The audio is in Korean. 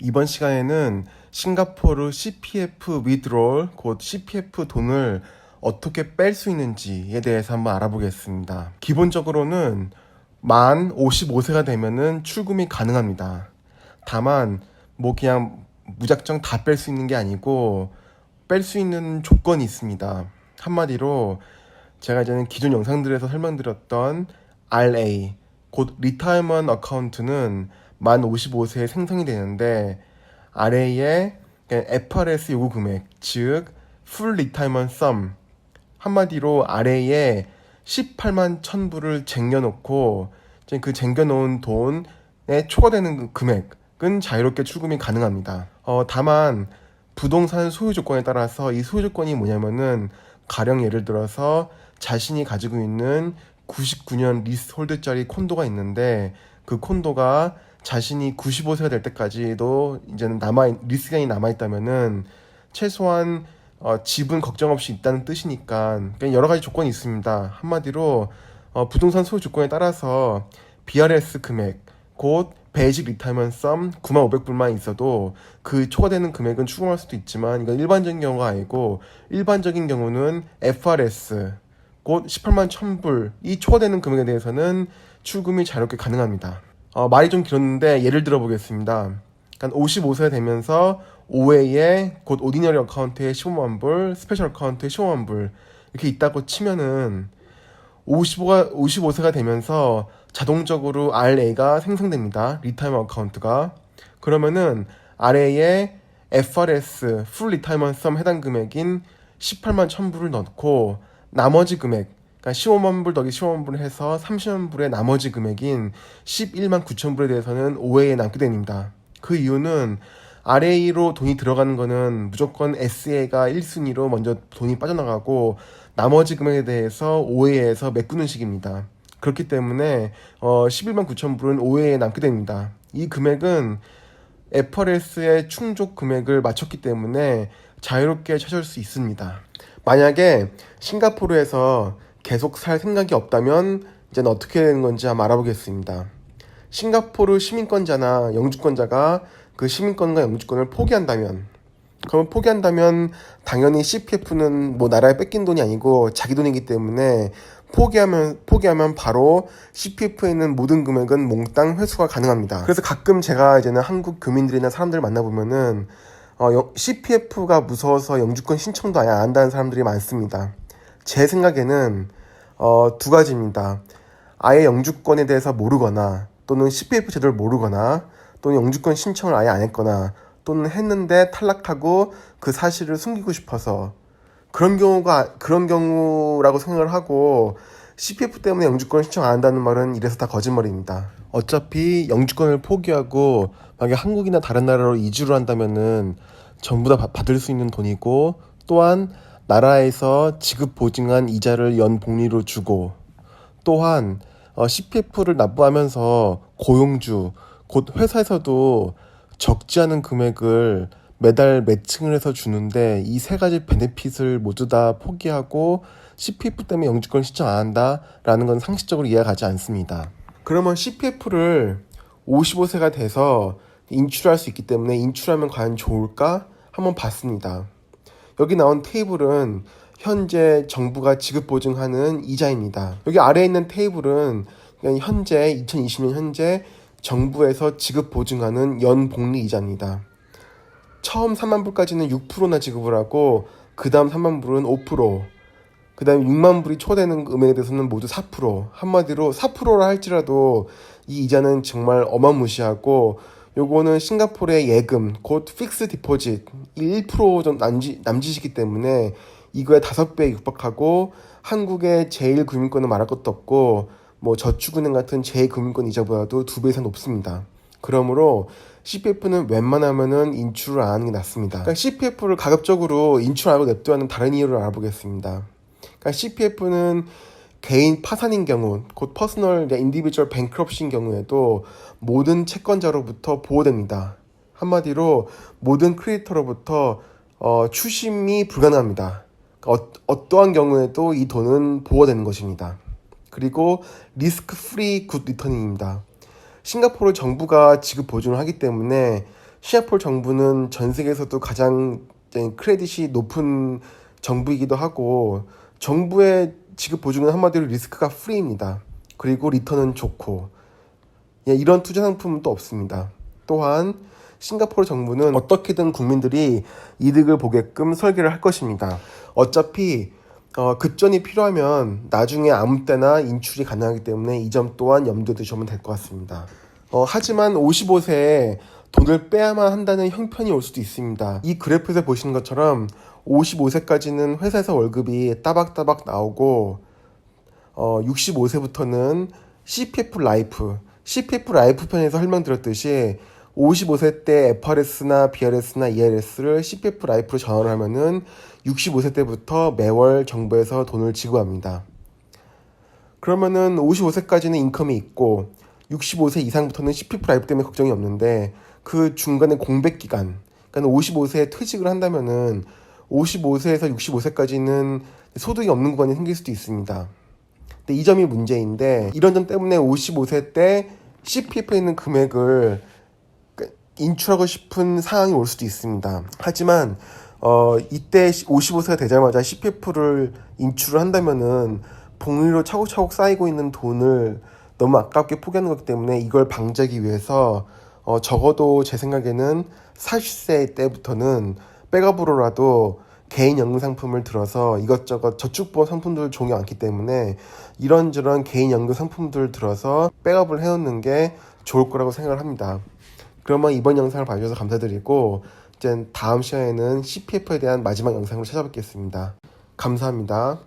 이번 시간에는 싱가포르 CPF withdrawal, 곧 CPF 돈을 어떻게 뺄 수 있는지에 대해서 한번 알아보겠습니다. 기본적으로는 만 55세가 되면은 출금이 가능합니다. 다만 뭐 그냥 무작정 다 뺄 수 있는 게 아니고 뺄 수 있는 조건이 있습니다. 한마디로 제가 이제는 기존 영상들에서 설명드렸던 RA 곧 리타이먼 어카운트는 만 55세에 생성이 되는데 RA의 FRS 요구 금액 즉 풀 리타이먼 썸 한마디로 RA에 18만 1000불을 쟁여놓고 그 쟁여놓은 돈에 초과되는 그 금액은 자유롭게 출금이 가능합니다. 어, 다만 부동산 소유 조건에 따라서 이 소유 조건이 뭐냐면은 가령 예를 들어서 자신이 가지고 있는 99년 리스홀드짜리 콘도가 있는데 그 콘도가 자신이 95세가 될 때까지도 이제는 남아 리스기간이 남아 있다면은 최소한 어, 집은 걱정 없이 있다는 뜻이니까 그냥 여러 가지 조건이 있습니다. 한마디로 어, 부동산 소유 조건에 따라서 BRS 금액 곧 베이직 리타이먼 썸 9,500불만 있어도 그 초과되는 금액은 추궁할 수도 있지만 이건 일반적인 경우가 아니고 일반적인 경우는 FRS 곧 18만 1000불 이 초과되는 금액에 대해서는 출금이 자유롭게 가능합니다. 어, 말이 좀 길었는데 예를 들어 보겠습니다. 그러니까 55세가 되면서 5회에 곧 오디너리 어카운트에 15만 불, 스페셜 어카운트에 15만 불 이렇게 있다고 치면은 55가 55세가 되면서 자동적으로 RA가 생성됩니다. 리타이먼 어카운트가 그러면은 RA에 FRS 풀 리타이먼 썸 해당 금액인 18만 1000불을 넣고 나머지 금액 그러니까 15만 불 더하기 15만 불을 해서 30만 불의 나머지 금액인 11만 9천 불에 대해서는 5회에 남게 됩니다. 그 이유는 RA로 돈이 들어가는 거는 무조건 SA가 1순위로 먼저 돈이 빠져나가고 나머지 금액에 대해서 5회에서 메꾸는 식입니다. 그렇기 때문에 어 11만 9천 불은 5회에 남게 됩니다. 이 금액은 FRS의 충족 금액을 맞췄기 때문에 자유롭게 찾을 수 있습니다. 만약에 싱가포르에서 계속 살 생각이 없다면 이제는 어떻게 되는 건지 한번 알아보겠습니다. 싱가포르 시민권자나 영주권자가 그 시민권과 영주권을 포기한다면 그러면 포기한다면 당연히 CPF는 뭐 나라에 뺏긴 돈이 아니고 자기 돈이기 때문에 포기하면 포기하면 바로 CPF에 있는 모든 금액은 몽땅 회수가 가능합니다. 그래서 가끔 제가 이제는 한국 교민들이나 사람들을 만나 보면은 어, CPF가 무서워서 영주권 신청도 아예 안 한다는 사람들이 많습니다. 제 생각에는 어, 두 가지입니다. 아예 영주권에 대해서 모르거나 또는 CPF 제도를 모르거나 또는 영주권 신청을 아예 안 했거나 또는 했는데 탈락하고 그 사실을 숨기고 싶어서 그런 경우가 그런 경우라고 생각을 하고 CPF 때문에 영주권 신청 안 한다는 말은 이래서 다 거짓말입니다. 어차피 영주권을 포기하고 만약에 한국이나 다른 나라로 이주를 한다면은 전부 다 받을 수 있는 돈이고 또한 나라에서 지급 보증한 이자를 연 복리로 주고 또한 어, CPF를 납부하면서 고용주 곧 회사에서도 적지 않은 금액을 매달 매칭을 해서 주는데 이 세 가지 베네핏을 모두 다 포기하고 CPF 때문에 영주권 신청 안 한다라는 건 상식적으로 이해가 가지 않습니다. 그러면 CPF를 55세가 돼서 인출할 수 있기 때문에 인출하면 과연 좋을까 한번 봤습니다. 여기 나온 테이블은 현재 정부가 지급 보증하는 이자입니다. 여기 아래에 있는 테이블은 현재 2020년 현재 정부에서 지급 보증하는 연 복리 이자입니다. 처음 3만 불까지는 6%나 지급을 하고 그 다음 3만 불은 5%, 그 다음 6만 불이 초과되는 금액에 대해서는 모두 4%. 한마디로 4%라 할지라도 이 이자는 정말 어마무시하고 요거는 싱가포르의 예금, 곧 픽스 디포짓 1% 정도 남지, 남짓이기 때문에 이거의 5배에 육박하고 한국의 제1금융권은 말할 것도 없고 뭐 저축은행 같은 제2금융권 이자보다도 2배 이상 높습니다. 그러므로 CPF는 웬만하면은 인출을 안 하는 게 낫습니다. 그러니까 CPF를 가급적으로 인출 안 하고 냅두는 다른 이유를 알아보겠습니다. 그러니까 CPF는 개인 파산인 경우, 곧 퍼스널 인디비주얼 뱅크럽시인 경우에도 모든 채권자로부터 보호됩니다. 한마디로 모든 크리에이터로부터 어, 추심이 불가능합니다. 그러니까 어, 떠한 경우에도 이 돈은 보호되는 것입니다. 그리고 리스크 프리 굿 리터닝입니다. 싱가포르 정부가 지급 보증을 하기 때문에 싱가포르 정부는 전 세계에서도 가장 크레딧이 높은 정부이기도 하고 정부의 지급 보증은 한마디로 리스크가 프리입니다. 그리고 리턴은 좋고 예, 이런 투자 상품은 또 없습니다. 또한 싱가포르 정부는 어떻게든 국민들이 이득을 보게끔 설계를 할 것입니다. 어차피 어, 급전이 필요하면 나중에 아무 때나 인출이 가능하기 때문에 이 점 또한 염두에 두시면 될 것 같습니다. 어, 하지만 55세에 돈을 빼야만 한다는 형편이 올 수도 있습니다. 이 그래프에서 보시는 것처럼 55세까지는 회사에서 월급이 따박따박 나오고 어, 65세부터는 CPF 라이프, CPF 라이프 편에서 설명드렸듯이 55세 때 FRS나 BRS나 ERS를 CPF 라이프로 전환을 하면은 65세 때부터 매월 정부에서 돈을 지급합니다. 그러면은 55세까지는 인컴이 있고 65세 이상부터는 CPF 라이프 때문에 걱정이 없는데 그 중간에 공백 기간, 그러니까 55세에 퇴직을 한다면은 55세에서 65세까지는 소득이 없는 구간이 생길 수도 있습니다. 근데 이 점이 문제인데 이런 점 때문에 55세 때 CPF에 있는 금액을 그 인출하고 싶은 상황이 올 수도 있습니다. 하지만 어 이때 55세가 되자마자 CPF를 인출을 한다면은 복리로 차곡차곡 쌓이고 있는 돈을 너무 아깝게 포기하는 거기 때문에 이걸 방지하기 위해서 어 적어도 제 생각에는 40세 때부터는 백업으로라도 개인 연금 상품을 들어서 이것저것 저축보험 상품들 종이 많기 때문에 이런저런 개인 연금 상품들을 들어서 백업을 해놓는 게 좋을 거라고 생각을 합니다. 그러면 이번 영상을 봐주셔서 감사드리고 이제 다음 시간에는 CPF에 대한 마지막 영상으로 찾아뵙겠습니다. 감사합니다.